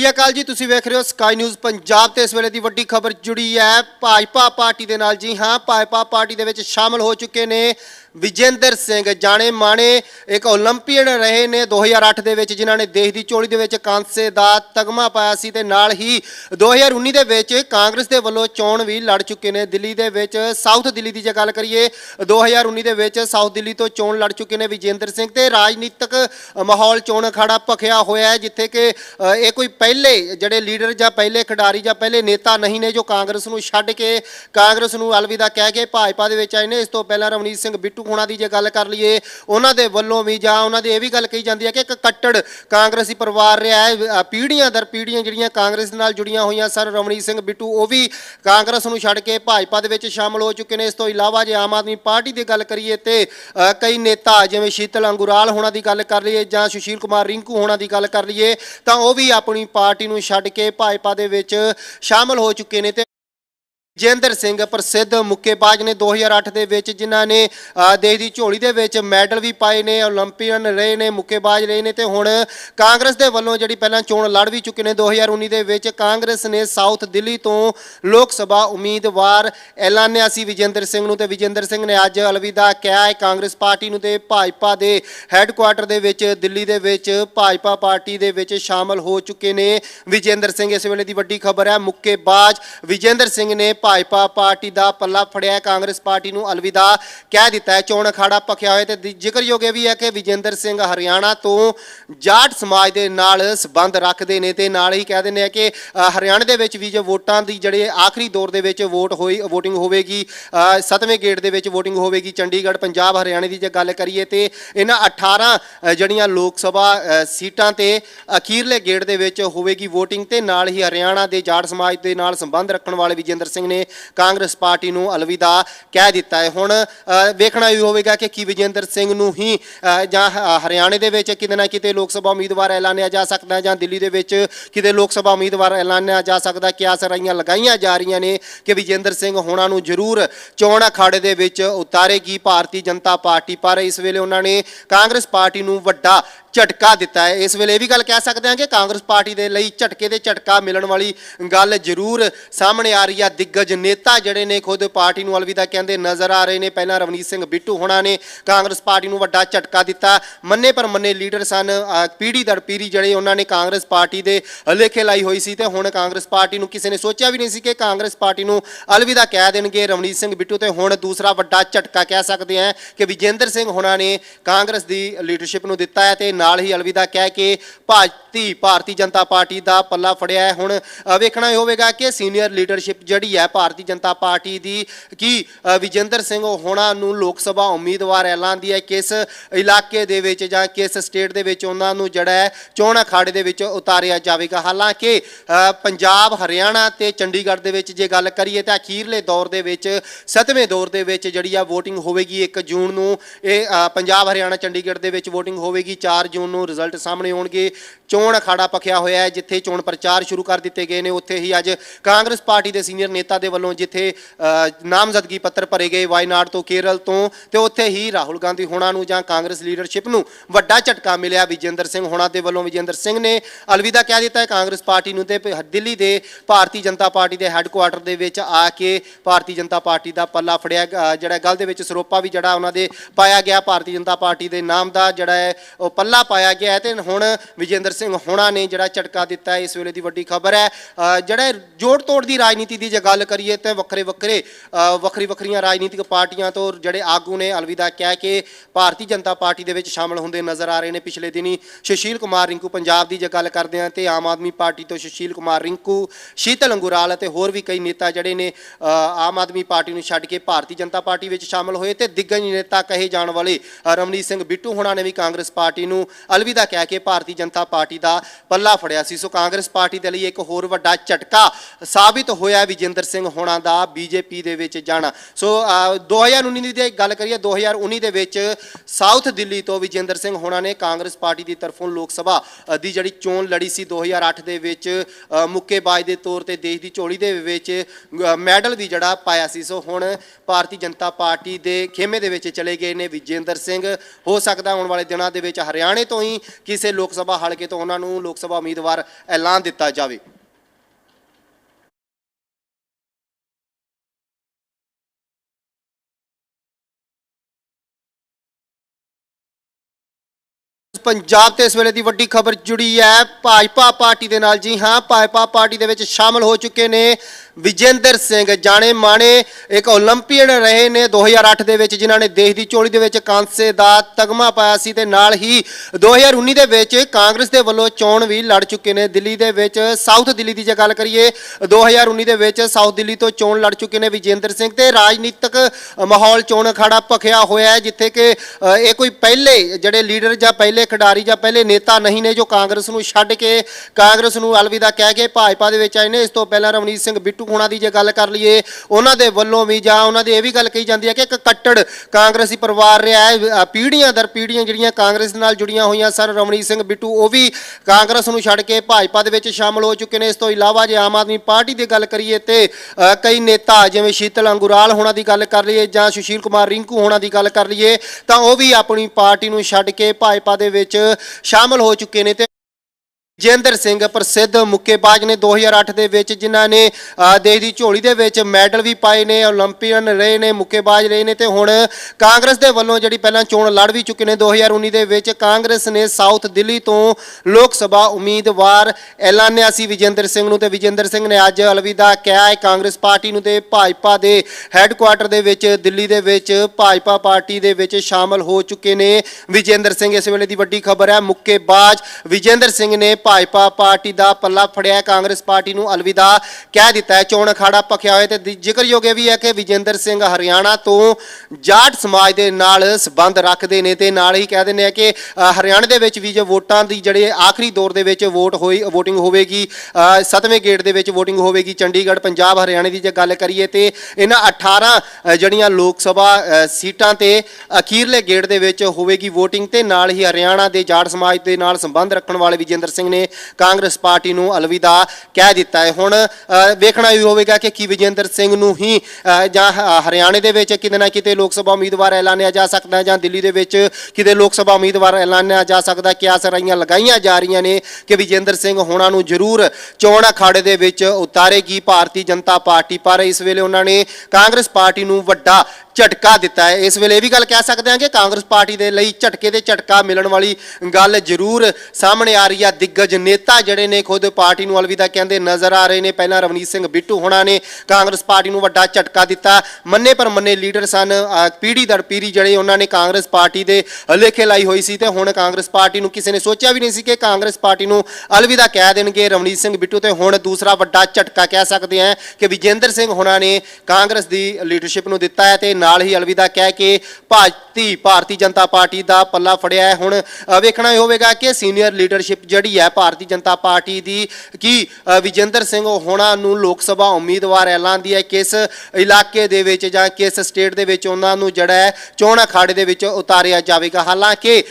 ਸ੍ਰੀ ਅਕਾਲ ਜੀ, ਤੁਸੀਂ ਵੇਖ ਰਹੇ ਹੋ ਸਕਾਈ ਨਿਊਜ਼ ਪੰਜਾਬ ਤੇ ਇਸ ਵੇਲੇ ਦੀ ਵੱਡੀ ਖਬਰ ਜੁੜੀ ਹੈ। ਭਾਜਪਾ ਪਾਰਟੀ ਦੇ ਨਾਲ ਜੀ ਹਾਂ, ਭਾਜਪਾ ਪਾਰਟੀ ਦੇ ਵਿੱਚ ਸ਼ਾਮਲ ਹੋ ਚੁੱਕੇ ਨੇ। ਵਿਜੇਂਦਰ ਸਿੰਘ ਜਾਣੇ ਮਾਣੇ ਇੱਕ 올림픽ੀਅਨ ਰਹੇ ਨੇ 2008 ਦੇ ਵਿੱਚ, ਜਿਨ੍ਹਾਂ ਨੇ ਦੇਸ਼ ਦੀ ਚੋਲੀ ਦੇ ਵਿੱਚ ਕਾਂਸੇ ਦਾ ਤਗਮਾ ਪਾਇਆ ਸੀ ਤੇ ਨਾਲ ਹੀ 2019 ਦੇ ਵਿੱਚ ਕਾਂਗਰਸ ਦੇ ਵੱਲੋਂ ਚੋਣ ਵੀ ਲੜ ਚੁੱਕੇ ਨੇ। ਦਿੱਲੀ ਦੇ ਵਿੱਚ, ਸਾਊਥ ਦਿੱਲੀ ਦੀ ਜੇ ਗੱਲ ਕਰੀਏ 2019 ਦੇ ਵਿੱਚ ਸਾਊਥ ਦਿੱਲੀ ਤੋਂ ਚੋਣ ਲੜ ਚੁੱਕੇ ਨੇ ਵਿਜੇਂਦਰ ਸਿੰਘ ਤੇ ਰਾਜਨੀਤਿਕ ਮਾਹੌਲ ਚੋਣ ਅਖਾੜਾ ਭਖਿਆ ਹੋਇਆ ਹੈ, ਜਿੱਥੇ ਕਿ ਇਹ ਕੋਈ ਪਹਿਲੇ ਜਿਹੜੇ ਲੀਡਰ ਜਾਂ ਪਹਿਲੇ ਖਿਡਾਰੀ ਜਾਂ ਪਹਿਲੇ ਨੇਤਾ ਨਹੀਂ ਨੇ ਜੋ ਕਾਂਗਰਸ ਨੂੰ ਛੱਡ ਕੇ ਕਾਂਗਰਸ ਨੂੰ ਅਲਵਿਦਾ ਕਹਿ ਕੇ ਭਾਜਪਾ ਦੇ ਵਿੱਚ ਆਏ ਨੇ। ਇਸ ਤੋਂ ਪਹਿਲਾਂ ਰਵਨੀਤ ਸਿੰਘ ਬਿੱਟੂ ਹੋਣਾ ਦੀ ਜੇ ਗੱਲ ਕਰ ਲਈਏ ਉਹਨਾਂ ਦੇ ਵੱਲੋਂ ਵੀ ਜਾਂ ਉਹਨਾਂ ਦੀ ਇਹ ਵੀ ਗੱਲ ਕਹੀ ਜਾਂਦੀ ਹੈ ਕਿ ਇੱਕ ਕੱਟੜ ਕਾਂਗਰਸੀ ਪਰਿਵਾਰ ਰਿਹਾ ਹੈ ਅ, ਪੀੜ੍ਹੀਆਂ ਦਰ ਪੀੜ੍ਹੀਆਂ ਜਿਹੜੀਆਂ ਕਾਂਗਰਸ ਨਾਲ ਜੁੜੀਆਂ ਹੋਈਆਂ ਸਰ ਰਵਨੀਤ ਸਿੰਘ ਬਿੱਟੂ ਉਹ ਵੀ ਕਾਂਗਰਸ ਨੂੰ ਛੱਡ ਕੇ ਭਾਜਪਾ ਦੇ ਵਿੱਚ ਸ਼ਾਮਲ ਹੋ ਚੁੱਕੇ ਨੇ। ਇਸ ਤੋਂ ਇਲਾਵਾ ਜੇ ਆਮ ਆਦਮੀ ਪਾਰਟੀ ਦੀ ਗੱਲ ਕਰੀਏ ਤੇ ਕਈ ਨੇਤਾ ਜਿਵੇਂ ਸ਼ੀਤਲ ਅੰਗੁਰਾਲ ਹੋਣਾ ਦੀ ਗੱਲ ਕਰ ਲਈਏ ਜਾਂ ਸੁਸ਼ੀਲ ਕੁਮਾਰ ਰਿੰਕੂ ਹੋਣਾ ਦੀ ਗੱਲ ਕਰ ਲਈਏ ਤਾਂ ਉਹ ਵੀ ਆਪਣੀ ਪਾਰਟੀ ਨੂੰ ਛੱਡ ਕੇ ਭਾਜਪਾ ਦੇ ਵਿੱਚ ਸ਼ਾਮਲ ਹੋ ਚੁੱਕੇ ਨੇ ਤੇ ਜੇਂਦਰ ਸਿੰਘ ਪ੍ਰਸਿੱਧ ਮੁੱਕੇਬਾਜ਼ ਨੇ 2008 ਦੇ ਵਿੱਚ ਜਿਨ੍ਹਾਂ ਨੇ ਦੇਸ਼ ਦੀ ਝੋਲੀ ਦੇ ਵਿੱਚ ਮੈਡਲ ਵੀ ਪਾਏ ਨੇ 올림픽ੀਅਨ ਰਹੇ ਨੇ, ਮੁੱਕੇਬਾਜ਼ ਰਹੇ ਨੇ ਤੇ ਹੁਣ ਕਾਂਗਰਸ ਦੇ ਵੱਲੋਂ ਜਿਹੜੀ ਪਹਿਲਾਂ ਚੋਣ ਲੜ ਵੀ ਚੁੱਕੇ ਨੇ 2019 ਦੇ ਵਿੱਚ, ਕਾਂਗਰਸ ਨੇ ਸਾਊਥ ਦਿੱਲੀ ਤੋਂ ਲੋਕ ਸਭਾ ਉਮੀਦਵਾਰ ਐਲਾਨਿਆ ਸੀ ਵਿਜੇਂਦਰ ਸਿੰਘ ਨੂੰ ਤੇ ਵਿਜੇਂਦਰ ਸਿੰਘ ਨੇ ਅੱਜ ਅਲਵਿਦਾ ਕਿਹਾ ਹੈ, ਕਾਂਗਰਸ ਪਾਰਟੀ ਨੂੰ ਤੇ ਭਾਜਪਾ ਦੇ ਹੈੱਡਕੁਆਰਟਰ ਦੇ ਵਿੱਚ, ਦਿੱਲੀ ਦੇ ਵਿੱਚ ਭਾਜਪਾ ਪਾਰਟੀ ਦੇ ਵਿੱਚ ਸ਼ਾਮਲ ਹੋ ਚੁੱਕੇ ਨੇ। ਵਿਜੇਂਦਰ ਸਿੰਘ ਇਸ ਵੇਲੇ ਦੀ ਵੱਡੀ ਖਬਰ ਹੈ, ਮੁੱਕੇਬਾਜ਼ ਵਿਜੇਂਦਰ ਸਿੰਘ ਨੇ ਭਾਜਪਾ ਪਾਰਟੀ ਦਾ ਪੱਲਾ ਫੜਿਆ ਕਾਂਗਰਸ ਪਾਰਟੀ ਨੂੰ ਅਲਵਿਦਾ ਕਹਿ ਦਿੱਤਾ ਹੈ। ਚੋਣ ਅਖਾੜਾ ਪੱਕਿਆ ਹੋਇਆ ਤੇ ਜ਼ਿਕਰਯੋਗ ਇਹ ਵੀ ਹੈ ਕਿ ਵਿਜੇਂਦਰ ਸਿੰਘ ਹਰਿਆਣਾ ਤੋਂ ਜਾਟ ਸਮਾਜ ਦੇ ਨਾਲ ਸੰਬੰਧ ਰੱਖਦੇ ਨੇ ਤੇ ਨਾਲ ਹੀ ਕਹਿ ਦਿੰਦੇ ਆ ਕਿ ਅ, ਹਰਿਆਣਾ ਦੇ ਵਿੱਚ ਵੀ ਜੋ ਵੋਟਾਂ ਦੀ ਜਿਹੜੇ ਆਖਰੀ ਦੌਰ ਦੇ ਵਿੱਚ ਵੋਟ ਹੋਈ VOTING ਹੋਵੇਗੀ ਅ, ਸੱਤਵੇਂ ਗੇੜ ਦੇ ਵਿੱਚ VOTING ਹੋਵੇਗੀ ਚੰਡੀਗੜ੍ਹ ਪੰਜਾਬ ਹਰਿਆਣਾ ਦੀ ਜੇ ਗੱਲ ਕਰੀਏ ਤੇ ਇਹਨਾਂ 18 ਜਿਹੜੀਆਂ ਲੋਕ ਸਭਾ ਸੀਟਾਂ ਤੇ ਅਖੀਰਲੇ ਗੇਟ ਦੇ ਵਿੱਚ ਹੋਵੇਗੀ VOTING ਤੇ ਨਾਲ ਹੀ ਹਰਿਆਣਾ ਦੇ ਜਾਟ ਸਮਾਜ ਦੇ ਨਾਲ ਸੰਬੰਧ ਰੱਖਣ ਵਾਲੇ ਵਿਜੇਂਦਰ ਸਿੰਘ ਨੇ ਕਾਂਗਰਸ ਪਾਰਟੀ ਨੂੰ ਅਲਵਿਦਾ ਕਹਿ ਦਿੱਤਾ ਹੈ। ਹੁਣ ਵੇਖਣਾ ਵੀ ਹੋਵੇਗਾ ਕਿ ਕੀ ਵਿਜੇਂਦਰ ਸਿੰਘ ਨੂੰ ਹੀ ਜਾਂ ਹਰਿਆਣੇ ਦੇ ਵਿੱਚ ਕਿਤੇ ਨਾ ਕਿਤੇ ਲੋਕ ਸਭਾ ਉਮੀਦਵਾਰ ਐਲਾਨਿਆ ਜਾ ਸਕਦਾ ਹੈ ਜਾਂ ਦਿੱਲੀ ਦੇ ਵਿੱਚ ਕਿਤੇ ਲੋਕ ਸਭਾ ਉਮੀਦਵਾਰ ਐਲਾਨਿਆ ਜਾ ਸਕਦਾ, ਕਿਆ ਸਰਾਈਆਂ ਲਗਾਈਆਂ ਜਾ ਰਹੀਆਂ ਨੇ ਕਿ ਵਿਜੇਂਦਰ ਸਿੰਘ ਹੋਣਾ ਨੂੰ ਜ਼ਰੂਰ ਚੋਣ ਅਖਾੜੇ ਦੇ ਵਿੱਚ ਉਤਾਰੇਗੀ। ਭਾਰਤੀ ਜਨਤਾ ਪਾਰਟੀ, ਪਰ ਇਸ ਵੇਲੇ ਉਹਨਾਂ ਨੇ ਕਾਂਗਰਸ ਪਾਰਟੀ ਨੂੰ ਵੱਡਾ ਝਟਕਾ ਦਿੱਤਾ ਹੈ। ਇਸ ਵੇਲੇ ਇਹ ਵੀ ਗੱਲ ਕਹਿ ਸਕਦੇ ਹਾਂ ਕਿ ਕਾਂਗਰਸ ਪਾਰਟੀ ਦੇ ਲਈ ਝਟਕੇ ਦੇ ਝਟਕਾ ਮਿਲਣ ਵਾਲੀ ਗੱਲ ਜ਼ਰੂਰ ਸਾਹਮਣੇ ਆ ਰਹੀ ਹੈ ਦਿੱਗਜ ਨੇਤਾ ਜਿਹੜੇ ਨੇ ਖੁਦ ਪਾਰਟੀ ਨੂੰ ਅਲਵਿਦਾ ਕਹਿੰਦੇ ਨਜ਼ਰ ਆ ਰਹੇ ਨੇ। ਪਹਿਲਾਂ ਰਵਨੀਤ ਸਿੰਘ ਬਿੱਟੂ ਹੋਣਾ ਨੇ ਕਾਂਗਰਸ ਪਾਰਟੀ ਨੂੰ ਵੱਡਾ ਝਟਕਾ ਦਿੱਤਾ। ਮੰਨੇ ਪਰ ਮੰਨੇ ਲੀਡਰ ਸਨ ਅ, ਪੀੜ੍ਹੀ ਦਰ ਪੀੜ੍ਹੀ ਜਿਹੜੇ ਉਹਨਾਂ ਨੇ ਕਾਂਗਰਸ ਪਾਰਟੀ ਦੇ ਲੇਖੇ ਲਾਈ ਹੋਈ ਸੀ ਤੇ ਹੁਣ ਕਾਂਗਰਸ ਪਾਰਟੀ ਨੂੰ ਕਿਸੇ ਨੇ ਸੋਚਿਆ ਵੀ ਨਹੀਂ ਸੀ ਕਿ ਕਾਂਗਰਸ ਪਾਰਟੀ ਨੂੰ ਅਲਵਿਦਾ ਕਹਿ ਦੇਣਗੇ ਰਵਨੀਤ ਸਿੰਘ ਬਿੱਟੂ ਤੇ ਹੁਣ ਦੂਸਰਾ ਵੱਡਾ ਝਟਕਾ ਕਹਿ ਸਕਦੇ ਹਾਂ ਕਿ ਵਿਜੇਂਦਰ ਸਿੰਘ ਹੋਣਾ ਨੇ ਕਾਂਗਰਸ ਦੀ ਲੀਡਰਸ਼ਿਪ ਨੂੰ ਦਿੱਤਾ ਹੈ ਤੇ ਨਾਲ ਹੀ ਅਲਵਿਦਾ ਕਹਿ ਕੇ ਭਾਰਤੀ ਭਾਰਤੀ ਜਨਤਾ ਪਾਰਟੀ ਦਾ ਪੱਲਾ ਫੜਿਆ ਹੈ। ਹੁਣ ਵੇਖਣਾ ਇਹ ਹੋਵੇਗਾ ਕਿ ਸੀਨੀਅਰ ਲੀਡਰਸ਼ਿਪ ਜਿਹੜੀ ਹੈ ਭਾਰਤੀ ਜਨਤਾ ਪਾਰਟੀ ਦੀ ਕੀ ਅ, ਵਿਜੇਂਦਰ ਸਿੰਘ ਹੋਣਾ ਨੂੰ ਲੋਕ ਸਭਾ ਉਮੀਦਵਾਰ ਐਲਾਨਦੀ ਹੈ। ਕਿਸ ਇਲਾਕੇ ਦੇ ਵਿੱਚ ਜਾਂ ਕਿਸ ਸਟੇਟ ਦੇ ਵਿੱਚ ਉਹਨਾਂ ਨੂੰ ਜਿਹੜਾ ਹੈ ਚੋਣ ਅਖਾੜੇ ਦੇ ਵਿੱਚ ਉਤਾਰਿਆ ਜਾਵੇਗਾ। ਹਾਲਾਂਕਿ ਪੰਜਾਬ ਹਰਿਆਣਾ ਤੇ ਚੰਡੀਗੜ੍ਹ ਦੇ ਵਿੱਚ ਜੇ ਗੱਲ ਕਰੀਏ ਤਾਂ ਅਖੀਰਲੇ ਦੌਰ ਦੇ ਵਿੱਚ ਸੱਤਵੇਂ ਦੌਰ ਦੇ ਵਿੱਚ ਜਿਹੜੀ ਆ VOTING ਹੋਵੇਗੀ 1 ਜੂਨ ਨੂੰ। ਇਹ ਪੰਜਾਬ ਹਰਿਆਣਾ ਚੰਡੀਗੜ੍ਹ ਦੇ ਵਿੱਚ VOTING ਹੋਵੇਗੀ। 4 ਜੂਨ ਨੂੰ ਰਿਜ਼ਲਟ ਸਾਹਮਣੇ ਆਉਣਗੇ। ਚੋਣ ਅਖਾੜਾ ਪਖਿਆ ਹੋਇਆ ਹੈ, ਜਿੱਥੇ ਚੋਣ ਪ੍ਰਚਾਰ ਸ਼ੁਰੂ ਕਰ ਦਿੱਤੇ ਗਏ ਨੇ। ਉੱਥੇ ਹੀ ਅੱਜ ਕਾਂਗਰਸ ਪਾਰਟੀ ਦੇ ਸੀਨੀਅਰ ਨੇਤਾ ਦੇ ਵੱਲੋਂ ਜਿੱਥੇ ਨਾਮਜ਼ਦਗੀ ਪੱਤਰ ਭਰੇ ਗਏ ਵਾਇਨਾਡ ਤੋਂ ਕੇਰਲ ਤੋਂ ਤੇ ਉੱਥੇ ਹੀ ਰਾਹੁਲ ਗਾਂਧੀ ਹੋਣਾ ਨੂੰ ਜਾਂ ਕਾਂਗਰਸ ਲੀਡਰਸ਼ਿਪ ਨੂੰ ਵੱਡਾ ਝਟਕਾ ਮਿਲਿਆ। ਵਿਜੇਂਦਰ ਸਿੰਘ ਹੋਣਾ ਦੇ ਵੱਲੋਂ ਵਿਜੇਂਦਰ ਸਿੰਘ ਨੇ ਅਲਵਿਦਾ ਕਹਿ ਦਿੱਤਾ ਹੈ, ਕਾਂਗਰਸ ਪਾਰਟੀ ਨੂੰ ਤੇ ਪ- ਦਿੱਲੀ ਦੇ ਭਾਰਤੀ ਜਨਤਾ ਪਾਰਟੀ ਦੇ ਹੈੱਡਕੁਆਟਰ ਦੇ ਵਿੱਚ ਆ ਕੇ ਭਾਰਤੀ ਜਨਤਾ ਪਾਰਟੀ ਦਾ ਪੱਲਾ ਫੜਿਆ ਜਿਹੜਾ ਗੱਲ ਦੇ ਵਿੱਚ ਸਰੋਪਾ ਵੀ ਜਿਹੜਾ ਉਹਨਾਂ ਦੇ ਪਾਇਆ ਗਿਆ। ਭਾਰਤੀ ਜਨਤਾ ਪਾਰਟੀ ਦੇ ਨਾਮ ਦਾ ਜਿਹੜਾ ਹੈ, ਉਹ ਪੱਲਾ ਪਾਇਆ ਗਿਆ ਹੈ ਤੇ ਹੁਣ ਵਿਜੇਂਦਰ ਸਿੰਘ ਹੋਣਾ ਨੇ ਜਿਹੜਾ ਝਟਕਾ ਦਿੱਤਾ ਹੈ ਇਸ ਵੇਲੇ ਦੀ ਵੱਡੀ ਖਬਰ ਹੈ। ਅ, ਜਿਹੜਾ ਜੋੜ ਤੋੜ ਦੀ ਰਾਜਨੀਤੀ ਦੀ ਜੇ ਗੱਲ ਕਰੀਏ ਤਾਂ ਵੱਖਰੇ ਵੱਖਰੇ ਵੱਖਰੀ ਵੱਖਰੀਆਂ ਰਾਜਨੀਤਿਕ ਪਾਰਟੀਆਂ ਤੋਂ ਜਿਹੜੇ ਆਗੂ ਨੇ ਅਲਵਿਦਾ ਕਹਿ ਕੇ ਭਾਰਤੀ ਜਨਤਾ ਪਾਰਟੀ ਦੇ ਵਿੱਚ ਸ਼ਾਮਲ ਹੁੰਦੇ ਨਜ਼ਰ ਆ ਰਹੇ ਨੇ। ਪਿਛਲੇ ਦਿਨੀ ਸੁਸ਼ੀਲ ਕੁਮਾਰ ਰਿੰਕੂ ਪੰਜਾਬ ਦੀ ਜੇ ਗੱਲ ਕਰਦੇ ਹਾਂ ਤੇ ਆਮ ਆਦਮੀ ਪਾਰਟੀ ਤੋਂ ਸੁਸ਼ੀਲ ਕੁਮਾਰ ਰਿੰਕੂ ਸ਼ੀਤਲ ਅੰਗੁਰਾਲ ਅਤੇ ਹੋਰ ਵੀ ਕਈ ਨੇਤਾ ਜਿਹੜੇ ਨੇ ਆਮ ਆਦਮੀ ਪਾਰਟੀ ਨੂੰ ਛੱਡ ਕੇ ਭਾਰਤੀ ਜਨਤਾ ਪਾਰਟੀ ਵਿੱਚ ਸ਼ਾਮਲ ਹੋਏ ਤੇ ਦਿੱਗਜ ਨੇਤਾ ਕਹੇ ਜਾਣ ਵਾਲੇ ਅ, ਰਮਨੀਤ ਸਿੰਘ ਬਿੱਟੂ ਹੋਣਾ ਨੇ ਵੀ ਕਾਂਗਰਸ ਪਾਰਟੀ ਨੂੰ ਅਲਵਿਦਾ ਕਹਿ ਕੇ ਭਾਰਤੀ ਜਨਤਾ ਪਾਰਟੀ ਦਾ ਪੱਲਾ ਫੜਿਆ ਸੀ। ਸੋ ਕਾਂਗਰਸ ਪਾਰਟੀ ਦੇ ਲਈ ਇੱਕ ਹੋਰ ਵੱਡਾ ਝਟਕਾ ਸਾਬਿਤ ਹੋਇਆ ਵਿਜੇਂਦਰ ਸਿੰਘ ਹੋਣਾ ਦਾ ਬੀਜੇਪੀ ਦੇ ਵਿੱਚ ਜਾਣਾ। ਸੋ ਅ, 2019 ਦੀ ਗੱਲ ਕਰੀਏ 2019 ਦੇ ਵਿੱਚ ਸਾਊਥ ਦਿੱਲੀ ਤੋਂ ਵਿਜੇਂਦਰ ਸਿੰਘ ਹੋਣਾ ਨੇ ਕਾਂਗਰਸ ਪਾਰਟੀ ਦੀ ਤਰਫੋਂ ਲੋਕ ਸਭਾ ਦੀ ਜਿਹੜੀ ਚੋਣ ਲੜੀ ਸੀ 2008 ਦੇ ਵਿੱਚ ਮੁੱਕੇਬਾਜ਼ ਦੇ ਤੌਰ ਤੇ ਦੇਸ਼ ਦੀ ਝੋਲੀ ਦੇ ਵਿੱਚ ਮੈਡਲ ਵੀ ਜਿਹੜਾ ਪਾਇਆ ਸੀ। ਸੋ ਹੁਣ ਭਾਰਤੀ ਜਨਤਾ ਪਾਰਟੀ ਦੇ ਖੇਮੇ ਦੇ ਵਿੱਚ ਚਲੇ ਗਏ ਨੇ ਵਿਜੇਂਦਰ ਸਿੰਘ। ਹੋ ਸਕਦਾ ਆਉਣ ਵਾਲੇ ਦਿਨਾਂ ਦੇ ਵਿੱਚ ਹਰਿਆਣੇ ਤੋਂ ਹੀ ਕਿਸੇ ਲੋਕ ਸਭਾ ਹਲਕੇ ਤੋਂ ਉਹਨਾਂ ਨੂੰ ਲੋਕ ਸਭਾ ਉਮੀਦਵਾਰ ਐਲਾਨ ਦਿੱਤਾ ਜਾਵੇ। ਪੰਜਾਬ ਤੇ ਇਸ ਵੇਲੇ ਦੀ ਵੱਡੀ ਖਬਰ ਜੁੜੀ ਹੈ। ਭਾਜਪਾ ਪਾਰਟੀ ਦੇ ਨਾਲ ਜੀ ਹਾਂ, ਭਾਜਪਾ ਪਾਰਟੀ ਦੇ ਵਿੱਚ ਸ਼ਾਮਲ ਹੋ ਚੁੱਕੇ ਨੇ। ਵਿਜੇਂਦਰ ਸਿੰਘ, ਜਾਣੇ ਮਾਣੇ ਇੱਕ 올림픽ੀਅਨ ਰਹੇ ਨੇ 2008 ਦੇ ਵਿੱਚ, ਜਿਨ੍ਹਾਂ ਨੇ ਦੇਸ਼ ਦੀ ਝੋਲੀ ਦੇ ਵਿੱਚ ਕਾਂਸੇ ਦਾ ਤਗਮਾ ਪਾਇਆ ਸੀ ਤੇ ਨਾਲ ਹੀ 2019 ਦੇ ਵਿੱਚ ਕਾਂਗਰਸ ਦੇ ਵੱਲੋਂ ਚੋਣ ਵੀ ਲੜ ਚੁੱਕੇ ਨੇ। ਦਿੱਲੀ ਦੇ ਵਿੱਚ, ਸਾਊਥ ਦਿੱਲੀ ਦੀ ਜੇ ਗੱਲ ਕਰੀਏ 2019 ਦੇ ਵਿੱਚ ਸਾਊਥ ਦਿੱਲੀ ਤੋਂ ਚੋਣ ਲੜ ਚੁੱਕੇ ਨੇ ਵਿਜੇਂਦਰ ਸਿੰਘ ਤੇ ਰਾਜਨੀਤਿਕ ਮਾਹੌਲ ਚੋਣ ਅਖਾੜਾ ਭਖਿਆ ਹੋਇਆ ਹੈ, ਜਿੱਥੇ ਕਿ ਇਹ ਕੋਈ ਪਹਿਲੇ ਜਿਹੜੇ ਲੀਡਰ ਜਾਂ ਪਹਿਲੇ ਖਿਡਾਰੀ ਜਾਂ ਪਹਿਲੇ ਨੇਤਾ ਨਹੀਂ ਨੇ ਜੋ ਕਾਂਗਰਸ ਨੂੰ ਛੱਡ ਕੇ, ਕਾਂਗਰਸ ਨੂੰ ਅਲਵਿਦਾ ਕਹਿ ਕੇ ਭਾਜਪਾ ਦੇ ਵਿੱਚ ਆਏ ਨੇ। ਇਸ ਤੋਂ ਪਹਿਲਾਂ ਰਵਨੀਤ ਸਿੰਘ ਬਿੱਟੂ ਹੋਣਾ ਦੀ ਜੇ ਗੱਲ ਕਰ ਲਈਏ ਉਹਨਾਂ ਦੇ ਵੱਲੋਂ ਵੀ ਜਾਂ ਉਹਨਾਂ ਦੀ ਇਹ ਵੀ ਗੱਲ ਕਹੀ ਜਾਂਦੀ ਹੈ ਕਿ ਇੱਕ ਕੱਟੜ ਕਾਂਗਰਸੀ ਪਰਿਵਾਰ ਰਿਹਾ ਹੈ। ਅ, ਪੀੜ੍ਹੀਆਂ ਦਰ ਪੀੜ੍ਹੀਆਂ ਜਿਹੜੀਆਂ ਕਾਂਗਰਸ ਨਾਲ ਜੁੜੀਆਂ ਹੋਈਆਂ ਸਨ ਰਵਨੀਤ ਸਿੰਘ ਬਿੱਟੂ ਉਹ ਵੀ ਕਾਂਗਰਸ ਨੂੰ ਛੱਡ ਕੇ ਭਾਜਪਾ ਦੇ ਵਿੱਚ ਸ਼ਾਮਲ ਹੋ ਚੁੱਕੇ ਨੇ। ਇਸ ਤੋਂ ਇਲਾਵਾ ਜੇ ਆਮ ਆਦਮੀ ਪਾਰਟੀ ਦੀ ਗੱਲ ਕਰੀਏ ਤੇ ਕਈ ਨੇਤਾ ਜਿਵੇਂ ਸ਼ੀਤਲ ਅੰਗੁਰਾਲ ਹੋਣਾ ਦੀ ਗੱਲ ਕਰ ਲਈਏ ਜਾਂ ਸੁਸ਼ੀਲ ਕੁਮਾਰ ਰਿੰਕੂ ਹੋਣਾ ਦੀ ਗੱਲ ਕਰ ਲਈਏ ਤਾਂ ਉਹ ਵੀ ਆਪਣੀ ਪਾਰਟੀ ਨੂੰ ਛੱਡ ਕੇ ਭਾਜਪਾ ਦੇ ਵਿੱਚ ਸ਼ਾਮਲ ਹੋ ਚੁੱਕੇ ਨੇ ਤੇ ਜੇਂਦਰ ਸਿੰਘ ਪ੍ਰਸਿੱਧ ਮੁੱਕੇਬਾਜ਼ ਨੇ 2008 ਦੇ ਵਿੱਚ ਜਿਨ੍ਹਾਂ ਨੇ ਦੇਸ਼ ਦੀ ਝੋਲੀ ਦੇ ਵਿੱਚ ਮੈਡਲ ਵੀ ਪਾਏ ਨੇ 올림픽ੀਅਨ ਰਹੇ ਨੇ, ਮੁੱਕੇਬਾਜ਼ ਰਹੇ ਨੇ ਤੇ ਹੁਣ ਕਾਂਗਰਸ ਦੇ ਵੱਲੋਂ ਜਿਹੜੀ ਪਹਿਲਾਂ ਚੋਣ ਲੜ ਵੀ ਚੁੱਕੇ ਨੇ 2019 ਦੇ ਵਿੱਚ ਕਾਂਗਰਸ ਨੇ ਸਾਊਥ ਦਿੱਲੀ ਤੋਂ ਲੋਕ ਸਭਾ ਉਮੀਦਵਾਰ ਐਲਾਨਿਆ ਸੀ ਵਿਜੇਂਦਰ ਸਿੰਘ ਨੂੰ ਤੇ ਵਿਜੇਂਦਰ ਸਿੰਘ ਨੇ ਅੱਜ ਅਲਵਿਦਾ ਕਿਹਾ ਹੈ ਕਾਂਗਰਸ ਪਾਰਟੀ ਨੂੰ ਤੇ ਭਾਜਪਾ ਦੇ ਹੈੱਡਕੁਆਰਟਰ ਦੇ ਵਿੱਚ ਦਿੱਲੀ ਦੇ ਵਿੱਚ ਭਾਜਪਾ ਪਾਰਟੀ ਦੇ ਵਿੱਚ ਸ਼ਾਮਲ ਹੋ ਚੁੱਕੇ ਨੇ। ਵਿਜੇਂਦਰ ਸਿੰਘ ਇਸ ਵੇਲੇ ਦੀ ਵੱਡੀ ਖਬਰ ਹੈ, ਮੁੱਕੇਬਾਜ਼ ਵਿਜੇਂਦਰ ਸਿੰਘ ਨੇ ਭਾਜਪਾ ਪਾਰਟੀ ਦਾ ਪੱਲਾ ਫੜਿਆ ਹੈ, ਕਾਂਗਰਸ ਪਾਰਟੀ ਨੂੰ ਅਲਵਿਦਾ ਕਹਿ ਦਿੱਤਾ ਹੈ। ਚੋਣ ਅਖਾੜਾ ਪਖਿਆ ਹੋਇਆ ਤੇ ਜ਼ਿਕਰਯੋਗ ਇਹ ਵੀ ਹੈ ਕਿ ਵਿਜੇਂਦਰ ਸਿੰਘ ਹਰਿਆਣਾ ਤੋਂ ਜਾਟ ਸਮਾਜ ਦੇ ਨਾਲ ਸੰਬੰਧ ਰੱਖਦੇ ਨੇ ਤੇ ਨਾਲ ਹੀ ਕਹਿ ਦਿੰਦੇ ਆ ਕਿ ਅ, ਹਰਿਆਣਾ ਦੇ ਵਿੱਚ ਵੀ ਜੋ ਵੋਟਾਂ ਦੀ ਜਿਹੜੇ ਆਖਰੀ ਦੌਰ ਦੇ ਵਿੱਚ ਵੋਟ ਹੋਈ VOTING ਹੋਵੇਗੀ ਅ, ਸੱਤਵੇਂ ਗੇੜ ਦੇ ਵਿੱਚ VOTING ਹੋਵੇਗੀ ਚੰਡੀਗੜ੍ਹ ਪੰਜਾਬ ਹਰਿਆਣਾ ਦੀ ਜੇ ਗੱਲ ਕਰੀਏ ਤੇ ਇਹਨਾਂ 18 ਜਿਹੜੀਆਂ ਲੋਕ ਸਭਾ ਸੀਟਾਂ ਤੇ ਅਖੀਰਲੇ ਗੇੜ ਦੇ ਵਿੱਚ ਹੋਵੇਗੀ VOTING ਤੇ ਨਾਲ ਹੀ ਹਰਿਆਣਾ ਦੇ ਜਾਟ ਸਮਾਜ ਦੇ ਨਾਲ ਸੰਬੰਧ ਰੱਖਣ ਵਾਲੇ ਵਿਜੇਂਦਰ ਸਿੰਘ ਨੇ ਕਾਂਗਰਸ ਪਾਰਟੀ ਨੂੰ ਅਲਵਿਦਾ ਕਹਿ ਦਿੱਤਾ ਹੈ। ਹੁਣ ਵੇਖਣਾ ਵੀ ਹੋਵੇਗਾ ਕਿ ਕੀ ਵਿਜੇਂਦਰ ਸਿੰਘ ਨੂੰ ਹੀ ਜਾਂ ਹਰਿਆਣੇ ਦੇ ਵਿੱਚ ਕਿਤੇ ਨਾ ਕਿਤੇ ਲੋਕ ਸਭਾ ਉਮੀਦਵਾਰ ਐਲਾਨਿਆ ਜਾ ਸਕਦਾ ਹੈ ਜਾਂ ਦਿੱਲੀ ਦੇ ਵਿੱਚ ਕਿਤੇ ਲੋਕ ਸਭਾ ਉਮੀਦਵਾਰ ਐਲਾਨਿਆ ਜਾ ਸਕਦਾ ਕਿਆ ਸਰਾਈਆਂ ਲਗਾਈਆਂ ਜਾ ਰਹੀਆਂ ਨੇ ਕਿ ਵਿਜੇਂਦਰ ਸਿੰਘ ਹੋਣਾ ਨੂੰ ਜ਼ਰੂਰ ਚੋਣ ਅਖਾੜੇ ਦੇ ਵਿੱਚ ਉਤਾਰੇਗੀ। ਭਾਰਤੀ ਜਨਤਾ ਪਾਰਟੀ, ਪਰ ਇਸ ਵੇਲੇ ਉਹਨਾਂ ਨੇ ਕਾਂਗਰਸ ਪਾਰਟੀ ਨੂੰ ਵੱਡਾ ਝਟਕਾ ਦਿੱਤਾ ਹੈ। ਇਸ ਵੇਲੇ ਇਹ ਵੀ ਗੱਲ ਕਹਿ ਸਕਦੇ ਹਾਂ ਕਿ ਕਾਂਗਰਸ ਪਾਰਟੀ ਦੇ ਲਈ ਝਟਕੇ ਦੇ ਝਟਕਾ ਮਿਲਣ ਵਾਲੀ ਗੱਲ ਜ਼ਰੂਰ ਸਾਹਮਣੇ ਆ ਰਹੀ ਆ। ਦਿੱਗਜ ਨੇਤਾ ਜਿਹੜੇ ਨੇ ਖੁਦ ਪਾਰਟੀ ਨੂੰ ਅਲਵਿਦਾ ਕਹਿੰਦੇ ਨਜ਼ਰ ਆ ਰਹੇ ਨੇ। ਪਹਿਲਾਂ ਰਵਨੀਤ ਸਿੰਘ ਬਿੱਟੂ ਹੋਣਾ ਨੇ ਕਾਂਗਰਸ ਪਾਰਟੀ ਨੂੰ ਵੱਡਾ ਝਟਕਾ ਦਿੱਤਾ। ਮੰਨੇ ਪਰ ਮੰਨੇ ਲੀਡਰ ਸਨ ਅ, ਪੀੜ੍ਹੀ ਦਰ ਪੀੜ੍ਹੀ ਜਿਹੜੇ ਉਹਨਾਂ ਨੇ ਕਾਂਗਰਸ ਪਾਰਟੀ ਦੇ ਲੇਖੇ ਲਾਈ ਹੋਈ ਸੀ ਤੇ ਹੁਣ ਕਾਂਗਰਸ ਪਾਰਟੀ ਨੂੰ ਕਿਸੇ ਨੇ ਸੋਚਿਆ ਵੀ ਨਹੀਂ ਸੀ ਕਿ ਕਾਂਗਰਸ ਪਾਰਟੀ ਨੂੰ ਅਲਵਿਦਾ ਕਹਿ ਦੇਣਗੇ ਰਵਨੀਤ ਸਿੰਘ ਬਿੱਟੂ ਤੇ ਹੁਣ ਦੂਸਰਾ ਵੱਡਾ ਝਟਕਾ ਕਹਿ ਸਕਦੇ ਹਾਂ ਕਿ ਵਿਜੇਂਦਰ ਸਿੰਘ ਹੋਣਾ ਨੇ ਕਾਂਗਰਸ ਦੀ ਲੀਡਰਸ਼ਿਪ ਨੂੰ ਦਿੱਤਾ ਹੈ ਤੇ ਨਾਲ ਹੀ ਅਲਵਿਦਾ ਕਹਿ ਕੇ ਭਾਰਤੀ ਭਾਰਤੀ ਜਨਤਾ ਪਾਰਟੀ ਦਾ ਪੱਲਾ ਫੜਿਆ ਹੈ। ਹੁਣ ਵੇਖਣਾ ਹੋਵੇਗਾ ਕਿ ਸੀਨੀਅਰ ਲੀਡਰਸ਼ਿਪ ਜਿਹੜੀ ਹੈ ਭਾਰਤੀ ਜਨਤਾ ਪਾਰਟੀ ਦੀ ਕੀ ਵਿਜੇਂਦਰ ਸਿੰਘ ਹੋਣਾ ਨੂੰ ਲੋਕ ਸਭਾ ਉਮੀਦਵਾਰ ਐਲਾਨ ਦੀ ਹੈ। ਕਿਸ ਇਲਾਕੇ ਦੇ ਵਿੱਚ ਜਾਂ ਕਿਸ ਸਟੇਟ ਦੇ ਵਿੱਚ ਉਹਨਾਂ ਨੂੰ ਜਿਹੜਾ ਹੈ ਚੋਣ ਅਖਾੜੇ ਦੇ ਵਿੱਚ ਉਤਾਰਿਆ ਜਾਵੇਗਾ। ਹਾਲਾਂਕਿ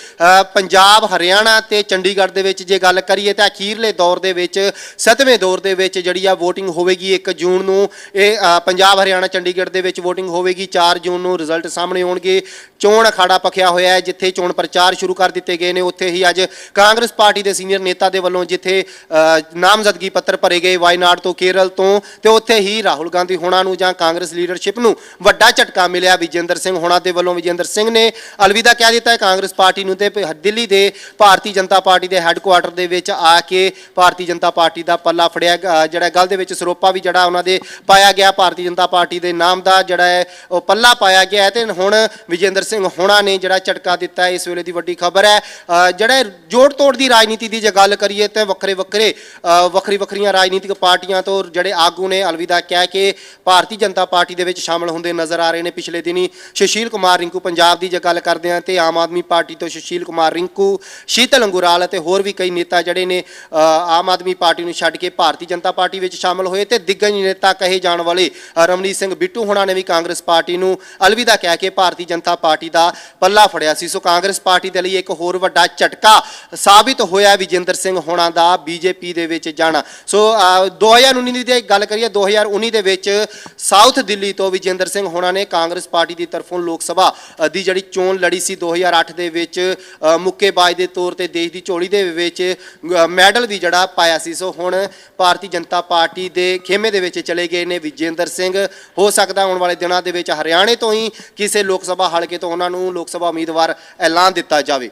ਪੰਜਾਬ, ਹਰਿਆਣਾ ਤੇ ਚੰਡੀਗੜ੍ਹ ਦੇ ਵਿੱਚ ਜੇ ਗੱਲ ਕਰੀਏ ਤਾਂ ਅਖੀਰਲੇ ਦੌਰ ਦੇ ਵਿੱਚ, ਸੱਤਵੇਂ ਦੌਰ ਦੇ ਵਿੱਚ ਜਿਹੜੀ ਆ VOTING ਹੋਵੇਗੀ 1 ਜੂਨ ਨੂੰ। ਇਹ ਪੰਜਾਬ, ਹਰਿਆਣਾ, ਚੰਡੀਗੜ੍ਹ ਦੇ ਵਿੱਚ VOTING ਹੋਵੇਗੀ। 4 ਜੂਨ ਨੂੰ ਰਿਜ਼ਲਟ ਸਾਹਮਣੇ ਆਉਣਗੇ। ਚੋਣ ਅਖਾੜਾ ਪਖਿਆ ਹੋਇਆ ਹੈ ਜਿੱਥੇ ਚੋਣ ਪ੍ਰਚਾਰ ਸ਼ੁਰੂ ਕਰ ਦਿੱਤੇ ਗਏ ਨੇ। ਉੱਥੇ ਹੀ ਅੱਜ ਕਾਂਗਰਸ ਪਾਰਟੀ ਦੇ ਸੀਨੀਅਰ ਨੇਤਾ ਦੇ ਵੱਲੋਂ ਜਿੱਥੇ ਅ, ਨਾਮਜ਼ਦਗੀ ਪੱਤਰ ਭਰੇ ਗਏ ਵਾਇਨਾਡ ਤੋਂ ਕੇਰਲ ਤੋਂ ਤੇ ਉੱਥੇ ਹੀ ਰਾਹੁਲ ਗਾਂਧੀ ਹੋਣਾ ਨੂੰ ਜਾਂ ਕਾਂਗਰਸ ਲੀਡਰਸ਼ਿਪ ਨੂੰ ਵੱਡਾ ਝਟਕਾ ਮਿਲਿਆ। ਵਿਜੇਂਦਰ ਸਿੰਘ ਹੋਣਾ ਦੇ ਵੱਲੋਂ ਵਿਜੇਂਦਰ ਸਿੰਘ ਨੇ ਅਲਵਿਦਾ ਕਹਿ ਦਿੱਤਾ ਹੈ ਕਾਂਗਰਸ ਪਾਰਟੀ ਨੂੰ ਤੇ ਦਿੱਲੀ ਦੇ ਭਾਰਤੀ ਜਨਤਾ ਪਾਰਟੀ ਦੇ ਹੈੱਡਕੁਆਟਰ ਦੇ ਵਿੱਚ ਆ ਕੇ ਭਾਰਤੀ ਜਨਤਾ ਪਾਰਟੀ ਦਾ ਪੱਲਾ ਫੜਿਆ ਜਿਹੜਾ ਗੱਲ ਦੇ ਵਿੱਚ ਸਰੋਪਾ ਵੀ ਜਿਹੜਾ ਉਹਨਾਂ ਦੇ ਪਾਇਆ ਗਿਆ। ਭਾਰਤੀ ਜਨਤਾ ਪਾਰਟੀ ਦੇ ਨਾਮ ਦਾ ਜਿਹੜਾ ਹੈ ਉਹ ਪੱਲਾ ਪਾਇਆ ਗਿਆ ਹੈ ਤੇ ਹੁਣ ਵਿਜੇਂਦਰ ਸਿੰਘ ਹੋਣਾ ਨੇ ਜਿਹੜਾ ਝਟਕਾ ਦਿੱਤਾ ਹੈ ਇਸ ਵੇਲੇ ਦੀ ਵੱਡੀ ਖਬਰ ਹੈ। ਅ, ਜਿਹੜਾ ਜੋੜ ਤੋੜ ਦੀ ਰਾਜਨੀਤੀ ਦੀ ਜੇ ਗੱਲ ਕਰੀਏ ਤੇ ਵੱਖਰੇ ਵੱਖਰੇ ਅ, ਵੱਖਰੀ ਵੱਖਰੀਆਂ ਰਾਜਨੀਤਿਕ ਪਾਰਟੀਆਂ ਤੋਂ ਜਿਹੜੇ ਆਗੂ ਨੇ ਅਲਵਿਦਾ ਕਹਿ ਕੇ ਭਾਰਤੀ ਜਨਤਾ ਪਾਰਟੀ ਦੇ ਵਿੱਚ ਸ਼ਾਮਲ ਹੁੰਦੇ ਨਜ਼ਰ ਆ ਰਹੇ ਨੇ। ਪਿਛਲੇ ਦਿਨੀ ਸੁਸ਼ੀਲ ਕੁਮਾਰ ਰਿੰਕੂ ਪੰਜਾਬ ਦੀ ਜੇ ਗੱਲ ਕਰਦੇ ਹਾਂ ਤੇ ਆਮ ਆਦਮੀ ਪਾਰਟੀ ਤੋਂ ਸੁਸ਼ੀਲ ਕੁਮਾਰ ਰਿੰਕੂ ਸ਼ੀਤਲ ਅੰਗੁਰਾਲ ਅਤੇ ਹੋਰ ਵੀ ਕਈ ਨੇਤਾ ਜਿਹੜੇ ਨੇ ਆਮ ਆਦਮੀ ਪਾਰਟੀ ਨੂੰ ਛੱਡ ਕੇ ਭਾਰਤੀ ਜਨਤਾ ਪਾਰਟੀ ਵਿੱਚ ਸ਼ਾਮਲ ਹੋਏ ਤੇ ਦਿੱਗਜ ਨੇਤਾ ਕਹੇ ਜਾਣ ਵਾਲੇ ਰਮਨੀਤ ਸਿੰਘ ਬਿੱਟੂ ਹੋਣਾ ਨੇ ਵੀ ਕਾਂਗਰਸ ਪਾਰਟੀ ਨੂੰ ਅਲਵਿਦਾ ਕਹਿ ਕੇ ਭਾਰਤੀ ਜਨਤਾ ਪਾਰਟੀ ਦਾ ਪੱਲਾ ਫੜਿਆ ਸੀ। ਸੋ ਕਾਂਗਰਸ ਪਾਰਟੀ ਦੇ ਲਈ ਇੱਕ ਹੋਰ ਵੱਡਾ ਝਟਕਾ ਸਾਬਿਤ ਹੋਇਆ ਵਿਜੇਂਦਰ ਸਿੰਘ ਹੋਣਾ ਦਾ ਬੀਜੇਪੀ ਦੇ ਵਿੱਚ ਜਾਣਾ। ਸੋ ਅ, 2019 ਦੀ ਗੱਲ ਕਰੀਏ 2019 ਦੇ ਵਿੱਚ ਸਾਊਥ ਦਿੱਲੀ ਤੋਂ ਵਿਜੇਂਦਰ ਸਿੰਘ ਹੋਣਾ ਨੇ ਕਾਂਗਰਸ ਪਾਰਟੀ ਦੀ ਤਰਫੋਂ ਲੋਕ ਸਭਾ ਦੀ ਜਿਹੜੀ ਚੋਣ ਲੜੀ ਸੀ 2008 ਦੇ ਵਿੱਚ ਮੁੱਕੇਬਾਜ਼ ਦੇ ਤੌਰ ਤੇ ਦੇਸ਼ ਦੀ ਝੋਲੀ ਦੇ ਵਿੱਚ ਮੈਡਲ ਵੀ ਜਿਹੜਾ ਪਾਇਆ ਸੀ। ਸੋ ਹੁਣ ਭਾਰਤੀ ਜਨਤਾ ਪਾਰਟੀ ਦੇ ਖੇਮੇ ਦੇ ਵਿੱਚ ਚਲੇ ਗਏ ਨੇ ਵਿਜੇਂਦਰ ਸਿੰਘ। ਹੋ ਸਕਦਾ ਆਉਣ ਵਾਲੇ ਦਿਨਾਂ ਦੇ ਵਿੱਚ ਹਰਿਆਣਾ ਹਰਿਆਣੇ ਤੋਂ ਹੀ ਕਿਸੇ ਲੋਕ ਸਭਾ ਹਲਕੇ ਤੋਂ ਉਹਨਾਂ ਨੂੰ ਲੋਕ ਸਭਾ ਉਮੀਦਵਾਰ ਐਲਾਨ ਦਿੱਤਾ ਜਾਵੇ।